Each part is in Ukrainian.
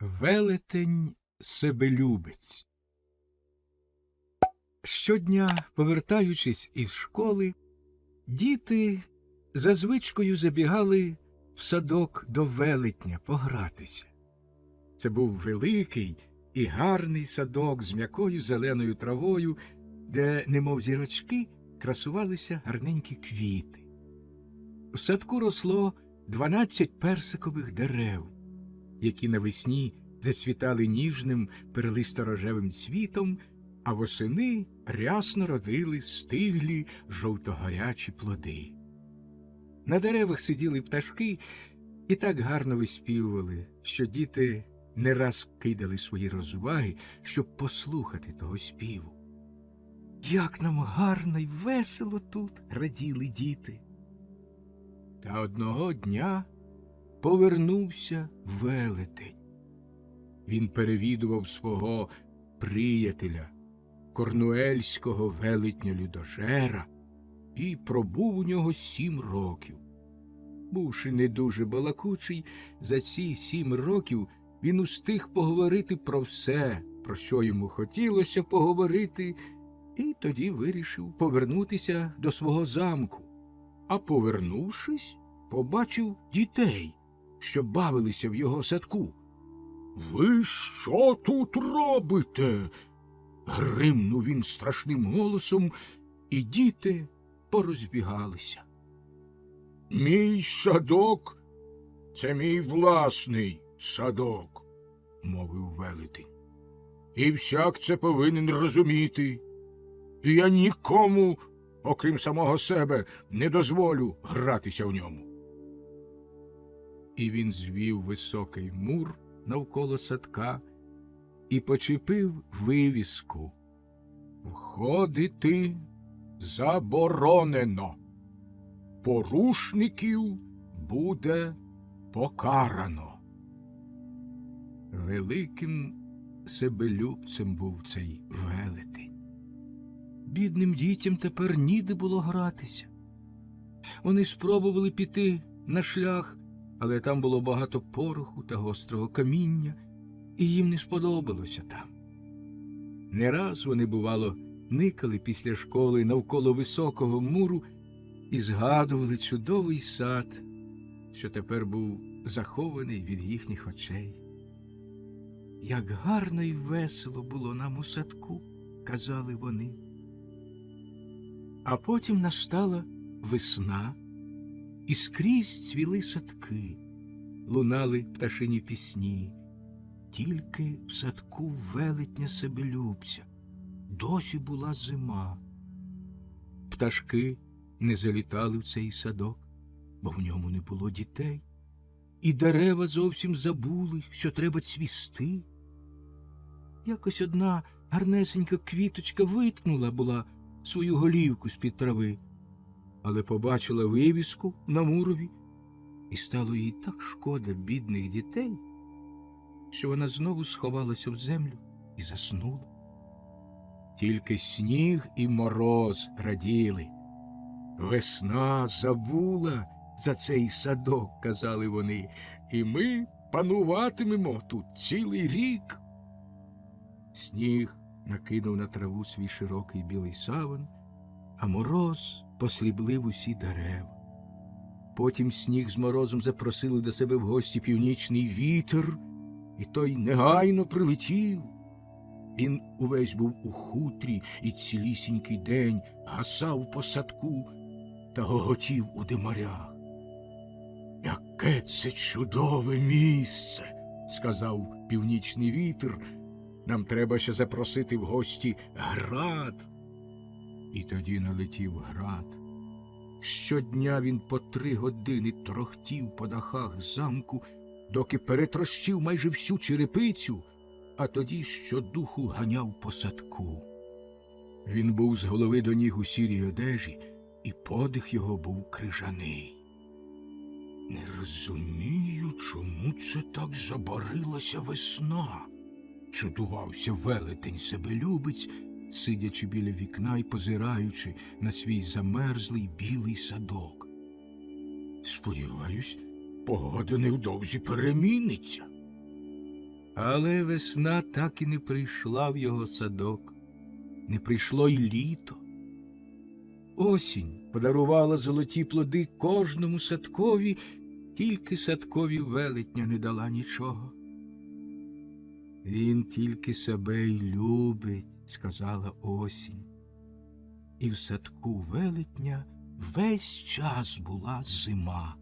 Велетень себелюбець. Щодня, повертаючись із школи, діти за звичкою забігали в садок до велетня погратися. Це був великий і гарний садок з м'якою зеленою травою, де, немов зірочки, красувалися гарненькі квіти. В садку росло дванадцять персикових дерев які навесні зацвітали ніжним перелисторожевим цвітом, а восени рясно родили стиглі жовтогарячі плоди. На деревах сиділи пташки і так гарно виспівували, що діти не раз кидали свої розваги, щоб послухати того співу. Як нам гарно й весело тут раділи діти. Та одного дня повернувся велетень. Він перевідував свого приятеля, корнуельського велетня Людожера, і пробув у нього сім років. Бувши не дуже балакучий, за ці сім років він устиг поговорити про все, про що йому хотілося поговорити, і тоді вирішив повернутися до свого замку. А повернувшись, побачив дітей що бавилися в його садку. Ви що тут робите? гримнув він страшним голосом, і діти порозбігалися. Мій садок це мій власний садок, мовив велетень. І всяк це повинен розуміти. І я нікому, окрім самого себе, не дозволю гратися в ньому і він звів високий мур навколо садка і почепив вивіску. Входити заборонено. Порушників буде покарано. Великим себелюбцем був цей велетень. Бідним дітям тепер ніде було гратися. Вони спробували піти на шлях але там було багато пороху та гострого каміння, і їм не сподобалося там. Не раз вони, бувало, никали після школи навколо високого муру і згадували чудовий сад, що тепер був захований від їхніх очей. Як гарно і весело було нам у садку, казали вони. А потім настала весна і скрізь цвіли садки, лунали пташині пісні, тільки в садку велетня себелюбця досі була зима. Пташки не залітали в цей садок, бо в ньому не було дітей, і дерева зовсім забули, що треба цвісти. Якось одна гарнесенька квіточка виткнула була свою голівку з під трави але побачила вивіску на мурові, і стало їй так шкода бідних дітей, що вона знову сховалася в землю і заснула. Тільки сніг і мороз раділи. Весна забула за цей садок, казали вони, і ми пануватимемо тут цілий рік. Сніг накинув на траву свій широкий білий саван, а мороз посліблив усі дерева. Потім сніг з морозом запросили до себе в гості північний вітер, і той негайно прилетів. Він увесь був у хутрі і цілісінький день гасав по садку та гоготів у димарях. Яке це чудове місце, сказав північний вітер. Нам треба ще запросити в гості град. І тоді налетів град. Щодня він по три години трохтів по дахах замку, доки перетрощив майже всю черепицю, а тоді щодуху ганяв по садку. Він був з голови до ніг у сірій одежі, і подих його був крижаний. Не розумію, чому це так забарилася весна, чудувався велетень себелюбець сидячи біля вікна і позираючи на свій замерзлий білий садок. Сподіваюсь, погода невдовзі переміниться. Але весна так і не прийшла в його садок, не прийшло й літо. Осінь подарувала золоті плоди кожному садкові, тільки садкові велетня не дала нічого. Він тільки себе й любить, сказала осінь. І в садку велетня весь час була зима,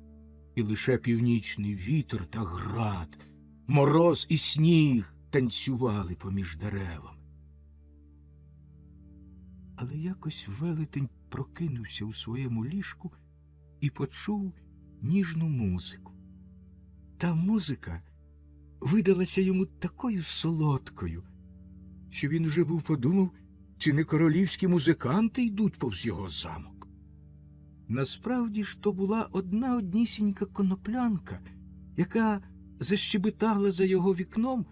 і лише північний вітер та град, мороз і сніг танцювали поміж деревами. Але якось велетень прокинувся у своєму ліжку і почув ніжну музику. Та музика видалася йому такою солодкою, що він уже був подумав, чи не королівські музиканти йдуть повз його замок. Насправді ж то була одна однісінька коноплянка, яка защебетала за його вікном,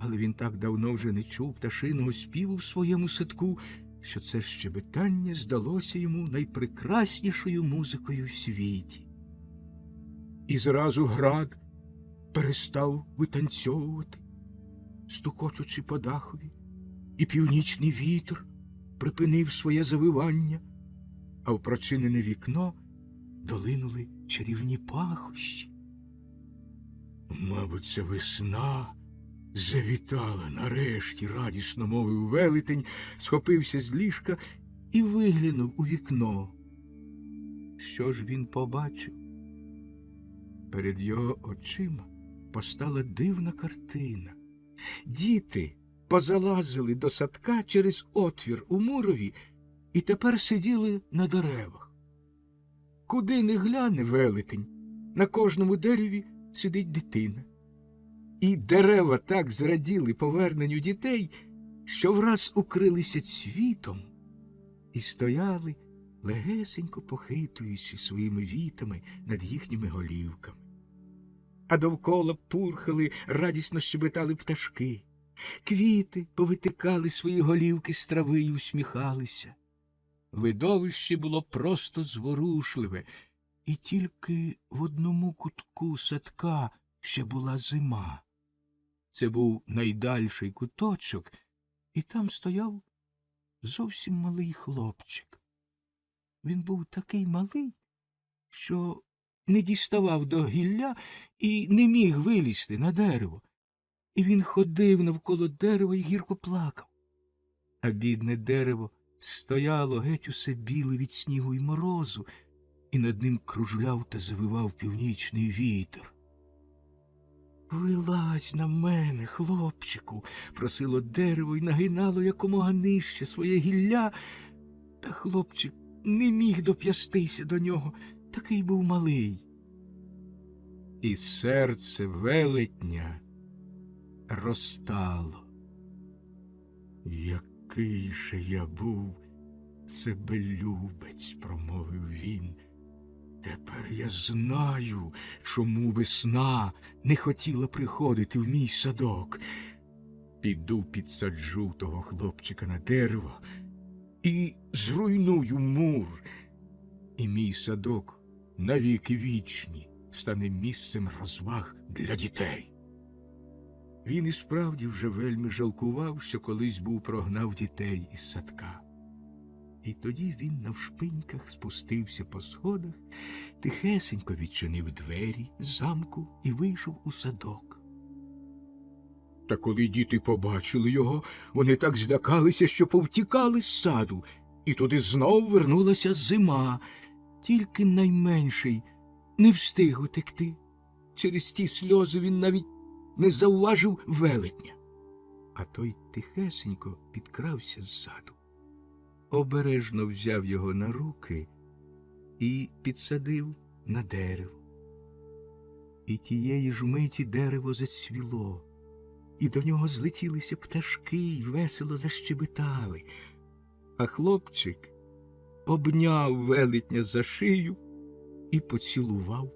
але він так давно вже не чув пташиного співу в своєму садку, що це щебетання здалося йому найпрекраснішою музикою в світі. І зразу град перестав витанцьовувати, стукочучи по дахові, і північний вітер припинив своє завивання, а в прочинене вікно долинули чарівні пахощі. Мабуть, це весна завітала нарешті, радісно мовив велетень, схопився з ліжка і виглянув у вікно. Що ж він побачив? Перед його очима постала дивна картина. Діти позалазили до садка через отвір у мурові і тепер сиділи на деревах. Куди не гляне велетень, на кожному дереві сидить дитина. І дерева так зраділи поверненню дітей, що враз укрилися цвітом і стояли, легесенько похитуючи своїми вітами над їхніми голівками. А довкола пурхали, радісно щебетали пташки. Квіти повитикали свої голівки з трави й усміхалися. Видовище було просто зворушливе, і тільки в одному кутку садка ще була зима. Це був найдальший куточок, і там стояв зовсім малий хлопчик. Він був такий малий, що не діставав до гілля і не міг вилізти на дерево. І він ходив навколо дерева і гірко плакав. А бідне дерево стояло геть усе біле від снігу й морозу, і над ним кружляв та завивав північний вітер. Вилазь на мене, хлопчику, просило дерево і нагинало якомога нижче своє гілля, та хлопчик не міг доп'ястися до нього, такий був малий. І серце велетня розтало. Який же я був себелюбець, промовив він. Тепер я знаю, чому весна не хотіла приходити в мій садок. Піду підсаджу того хлопчика на дерево і зруйную мур, і мій садок навіки вічні стане місцем розваг для дітей. Він і справді вже вельми жалкував, що колись був прогнав дітей із садка. І тоді він навшпиньках спустився по сходах, тихесенько відчинив двері замку і вийшов у садок. Та коли діти побачили його, вони так злякалися, що повтікали з саду, і туди знов вернулася зима. Тільки найменший не встиг утекти. Через ті сльози він навіть не завважив велетня. А той тихесенько підкрався ззаду обережно взяв його на руки і підсадив на дерево. І тієї ж миті дерево зацвіло, і до нього злетілися пташки й весело защебетали, а хлопчик обняв велетня за шию і поцілував.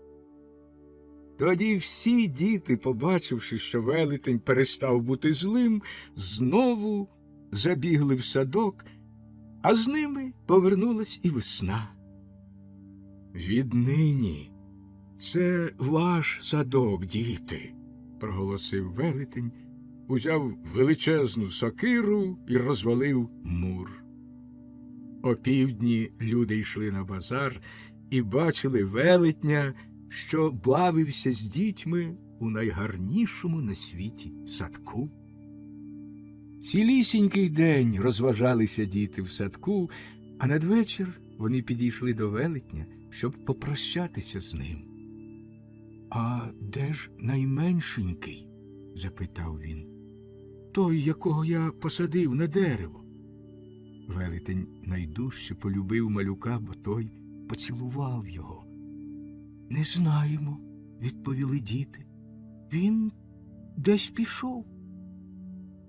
Тоді всі діти, побачивши, що велетень перестав бути злим, знову забігли в садок а з ними повернулась і весна. Віднині це ваш садок, діти, проголосив велетень узяв величезну сокиру і розвалив мур. Опівдні люди йшли на базар і бачили велетня, що бавився з дітьми у найгарнішому на світі садку. Цілісінький день розважалися діти в садку, а надвечір вони підійшли до велетня, щоб попрощатися з ним. А де ж найменшенький? запитав він. Той, якого я посадив на дерево. Велетень найдужче полюбив малюка, бо той поцілував його. Не знаємо, відповіли діти. Він десь пішов.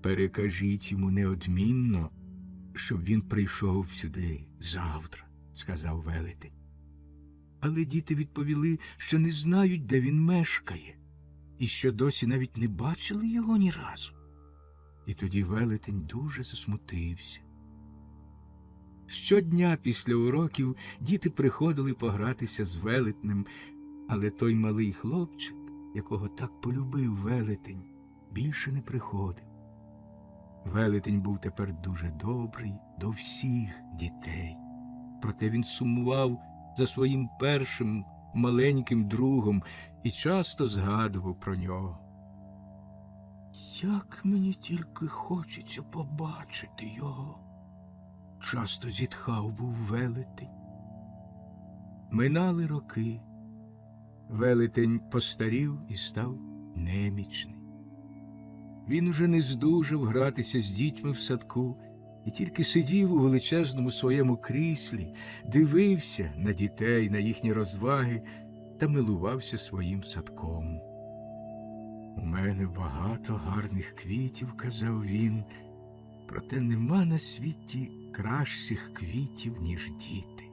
Перекажіть йому неодмінно, щоб він прийшов сюди завтра, сказав велетень. Але діти відповіли, що не знають, де він мешкає, і що досі навіть не бачили його ні разу. І тоді велетень дуже засмутився. Щодня після уроків діти приходили погратися з велетнем, але той малий хлопчик, якого так полюбив велетень, більше не приходив. Велетень був тепер дуже добрий до всіх дітей. Проте він сумував за своїм першим маленьким другом і часто згадував про нього. Як мені тільки хочеться побачити його, часто зітхав був велетень. Минали роки. Велетень постарів і став немічний. Він уже не здужав гратися з дітьми в садку і тільки сидів у величезному своєму кріслі, дивився на дітей, на їхні розваги та милувався своїм садком. У мене багато гарних квітів, казав він, проте нема на світі кращих квітів, ніж діти.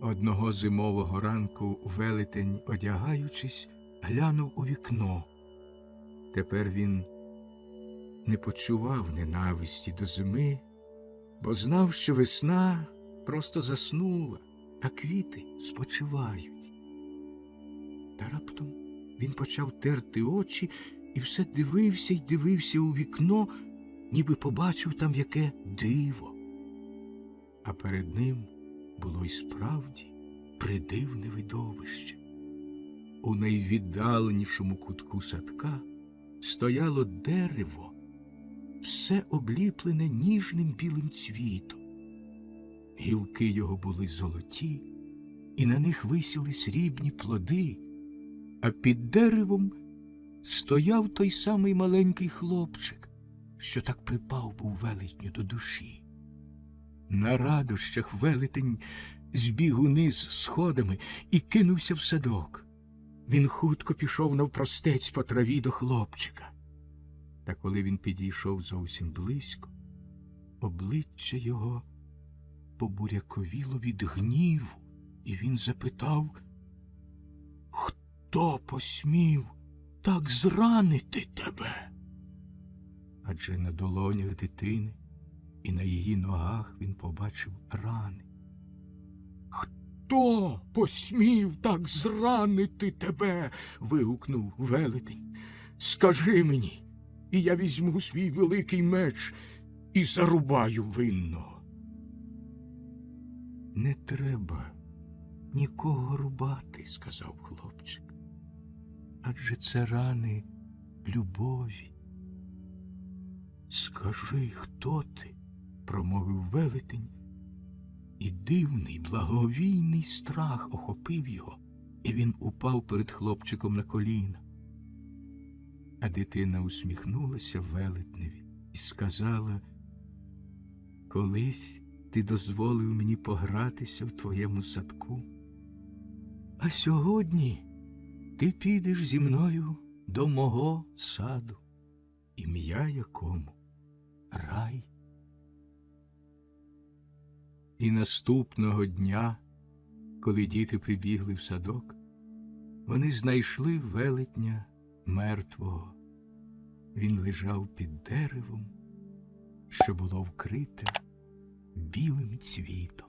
Одного зимового ранку велетень, одягаючись, глянув у вікно. Тепер він не почував ненависті до зими, бо знав, що весна просто заснула, а квіти спочивають. Та раптом він почав терти очі і все дивився й дивився у вікно, ніби побачив там яке диво. А перед ним було й справді придивне видовище. У найвіддаленішому кутку садка стояло дерево, все обліплене ніжним білим цвітом. Гілки його були золоті, і на них висіли срібні плоди, а під деревом стояв той самий маленький хлопчик, що так припав був велетню до душі. На радощах велетень збіг униз сходами і кинувся в садок. Він хутко пішов навпростець по траві до хлопчика. Та коли він підійшов зовсім близько, обличчя його побуряковіло від гніву, і він запитав, Хто посмів так зранити тебе? Адже на долонях дитини і на її ногах він побачив рани. Хто посмів так зранити тебе? вигукнув велетень. Скажи мені, і я візьму свій великий меч і зарубаю винного. Не треба нікого рубати, сказав хлопчик. Адже це рани любові. Скажи, хто ти? промовив велетень, і дивний, благовійний страх охопив його, і він упав перед хлопчиком на коліна. А дитина усміхнулася велетневі і сказала Колись ти дозволив мені погратися в твоєму садку, а сьогодні ти підеш зі мною до мого саду, ім'я якому рай. І наступного дня, коли діти прибігли в садок, вони знайшли велетня мертвого. Він лежав під деревом, що було вкрите білим цвітом.